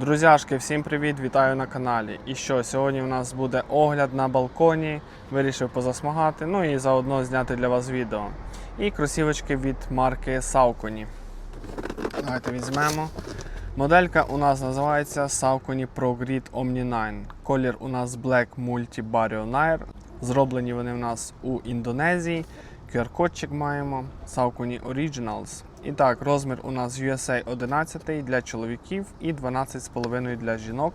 Друзяшки, всім привіт! Вітаю на каналі. І що, сьогодні у нас буде огляд на балконі. Вирішив позасмагати, ну і заодно зняти для вас відео. І кросівочки від марки Saucony. Давайте візьмемо. Моделька у нас називається Saucony Pro Grid Omni 9. Колір у нас Black Multi Barrionair. Зроблені вони у нас у Індонезії. QR-кодчик маємо Saucony Originals. І так, розмір у нас USA 11 для чоловіків і 12,5 для жінок.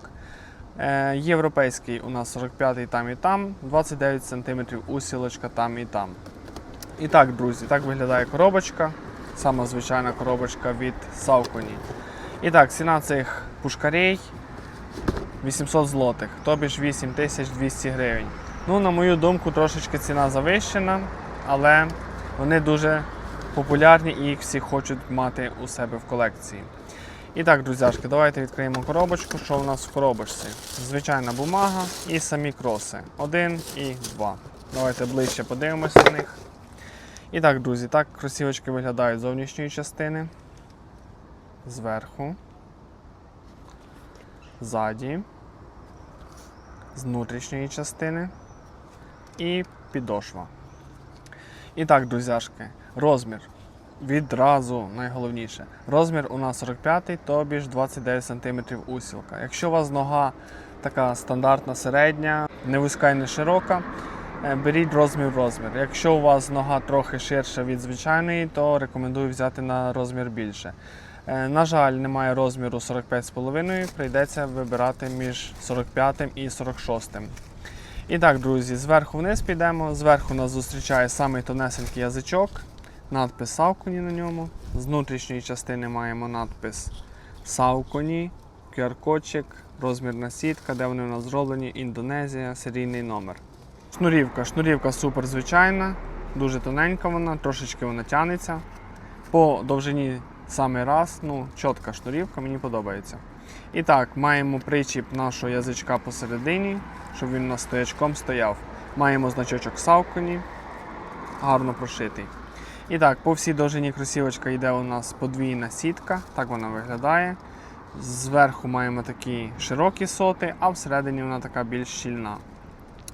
Е, європейський у нас 45 там і там, 29 см усілочка там і там. І так, друзі, так виглядає коробочка. Сама звичайна коробочка від Saucony. І так, ціна цих пушкарей 800 злотих, тобі ж 8200 гривень. Ну, на мою думку, трошечки ціна завищена, але вони дуже популярні і їх всі хочуть мати у себе в колекції. І так, друзяшки, давайте відкриємо коробочку. Що у нас в коробочці? Звичайна бумага і самі кроси. Один і два. Давайте ближче подивимося на них. І так, друзі, так кросівочки виглядають з зовнішньої частини. Зверху. Ззаді. З внутрішньої частини. І підошва. І так, друзяшки, розмір. Відразу найголовніше. Розмір у нас 45, тобі ж 29 см усілка. Якщо у вас нога така стандартна середня, не вузька і не широка, е, беріть розмір розмір. Якщо у вас нога трохи ширша від звичайної, то рекомендую взяти на розмір більше. Е, На жаль, немає розміру 45,5, прийдеться вибирати між 45 і 46. І так, друзі, зверху вниз підемо. Зверху нас зустрічає самий тонесенький язичок, надпис Saucony на ньому. З внутрішньої частини маємо надпис Saucony, QR-кодчик, розмірна сітка, де вони у нас зроблені, Індонезія, серійний номер. Шнурівка. Шнурівка супер звичайна, дуже тоненька вона, трошечки вона тянеться. По довжині самий раз, ну, чітка шнурівка, мені подобається. І так, маємо причіп нашого язичка посередині, щоб він у нас стоячком стояв. Маємо значочок Saucony, гарно прошитий. І так, по всій довжині кросівочка йде у нас подвійна сітка, так вона виглядає. Зверху маємо такі широкі соти, а всередині вона така більш щільна.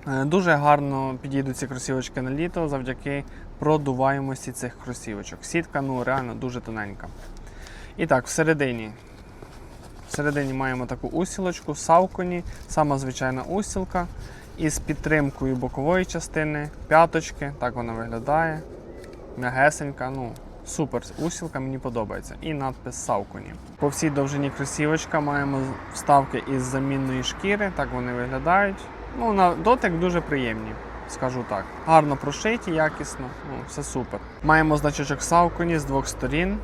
Е, Дуже гарно підійдуть ці кросівочки на літо завдяки продуваємості цих кросівочок. Сітка ну реально дуже тоненька. І так, всередині. Всередині маємо таку усілочку, савконі, сама звичайна усілка. Із підтримкою бокової частини, п'яточки, так вона виглядає. М'ягесенька, ну, супер усілка, мені подобається. І надпис Савконі. По всій довжині кросівочка маємо вставки із замінної шкіри, так вони виглядають. Ну, на дотик дуже приємні, скажу так. Гарно прошиті, якісно, ну, все супер. Маємо значочок Савконі з двох сторін.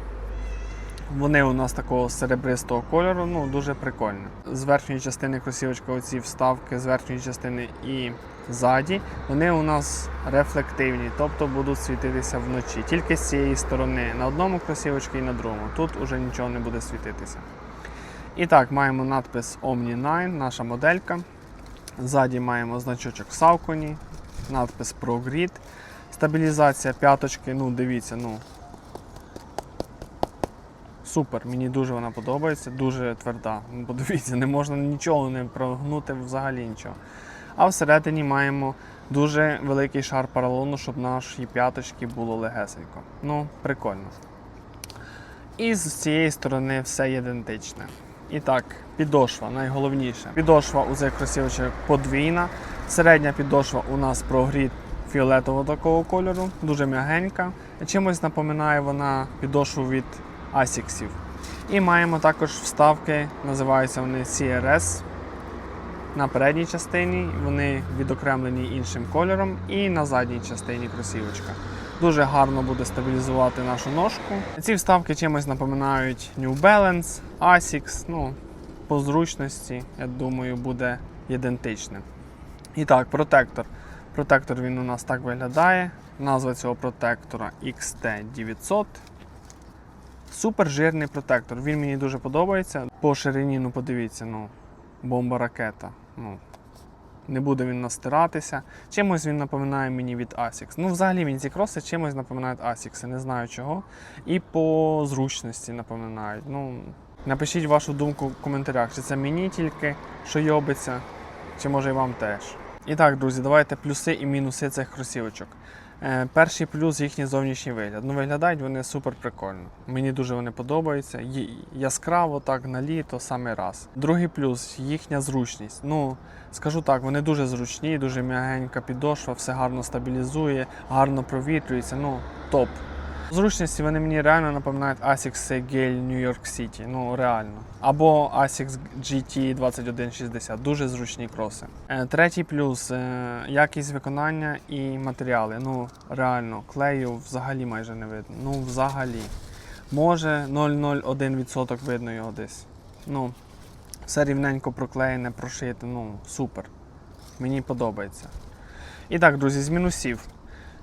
Вони у нас такого серебристого кольору, ну дуже прикольно. З верхньої частини кросівочка, оці вставки з верхньої частини і ззаді, вони у нас рефлективні, тобто будуть світитися вночі. Тільки з цієї сторони на одному кросівочці і на другому. Тут уже нічого не буде світитися. І так, маємо надпис Omni 9, наша моделька. Ззаді маємо значочок Saucony, надпис Pro Grid. Стабілізація п'яточки, ну дивіться, ну Супер, мені дуже вона подобається, дуже тверда. Ну, Подивіться, не можна нічого не прогнути взагалі нічого. А всередині маємо дуже великий шар поролону, щоб наші п'яточки було легесенько. Ну, прикольно. І з цієї сторони все ідентичне. І так, підошва найголовніше. Підошва у цих кросівочок подвійна. Середня підошва у нас прогріт фіолетового такого кольору, дуже м'ягенька. Чимось напоминає вона підошву від Asicsів. І маємо також вставки, називаються вони CRS. На передній частині вони відокремлені іншим кольором, і на задній частині кросівочка. Дуже гарно буде стабілізувати нашу ножку. Ці вставки чимось напоминають New Balance, Asics. Ну, по зручності, я думаю, буде ідентичним. І так, протектор. Протектор він у нас так виглядає. Назва цього протектора XT900. Супер жирний протектор. Він мені дуже подобається. По ширині, ну подивіться, ну, бомба ракета. Ну, не буде він настиратися. Чимось він напоминає мені від Asics. Ну, взагалі він ці кроси чимось напоминають Asics, не знаю чого. І по зручності напоминають. Ну, Напишіть вашу думку в коментарях, чи це мені тільки, що йобиться, чи може і вам теж. І так, друзі, давайте плюси і мінуси цих кросівочок. Е, перший плюс їхній зовнішній вигляд. Ну, виглядають вони супер прикольно. Мені дуже вони подобаються. Яскраво так на літо саме раз. Другий плюс їхня зручність. Ну, скажу так, вони дуже зручні, дуже м'ягенька підошва, все гарно стабілізує, гарно провітрюється. Ну, топ. Зручності вони мені реально напоминають Asics Gale New York City. Ну реально. Або Asics GT 2160. Дуже зручні кроси. Е, Третій плюс е, якість виконання і матеріали. Ну реально, клею взагалі майже не видно. Ну, взагалі. Може 0,01% видно його десь. Ну, все рівненько проклеєне, прошите. Ну, супер. Мені подобається. І так, друзі, з мінусів.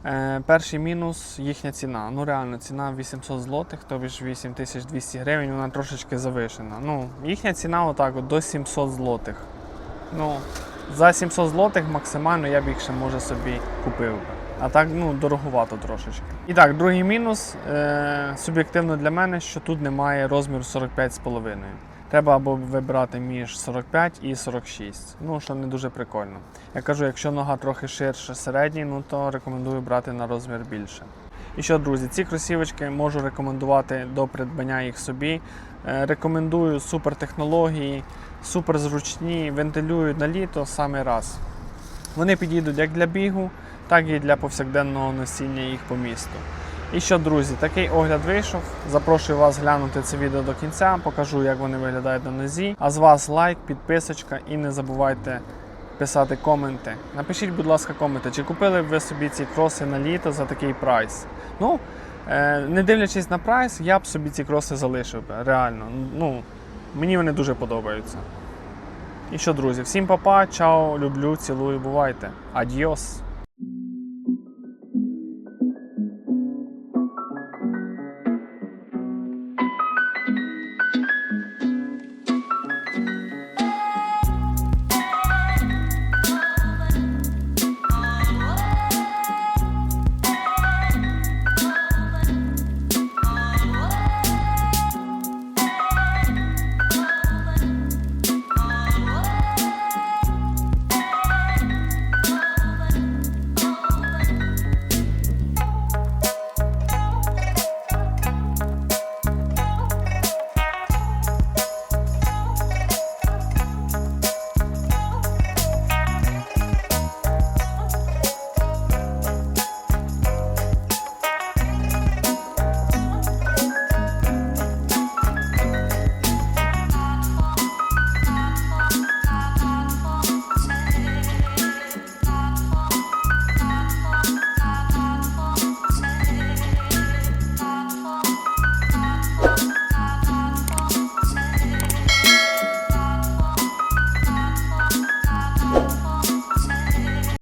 Е, перший мінус їхня ціна. Ну реально, ціна 800 злотих, тобі ж 8200 гривень, вона трошечки завишена. Ну, їхня ціна отак от до 700 злотих. Ну, за 700 злотих максимально я б їх ще може собі купив би. А так, ну, дороговато трошечки. І так, другий мінус е, суб'єктивно для мене, що тут немає розміру 45,5. Треба або вибирати між 45 і 46. Ну, що не дуже прикольно. Я кажу, якщо нога трохи ширше середній, ну то рекомендую брати на розмір більше. І що, друзі, ці кросівочки можу рекомендувати до придбання їх собі. Е, Рекомендую супер технології, супер зручні, вентилюють на літо саме раз. Вони підійдуть як для бігу, так і для повсякденного носіння їх по місту. І що, друзі, такий огляд вийшов. Запрошую вас глянути це відео до кінця, покажу, як вони виглядають на нозі. А з вас лайк, підписочка і не забувайте писати коменти. Напишіть, будь ласка, коменти, чи купили б ви собі ці кроси на літо за такий прайс. Ну, е, не дивлячись на прайс, я б собі ці кроси залишив. Реально. Ну, мені вони дуже подобаються. І що, друзі, всім па-па, чао, люблю, цілую, бувайте. Адіос!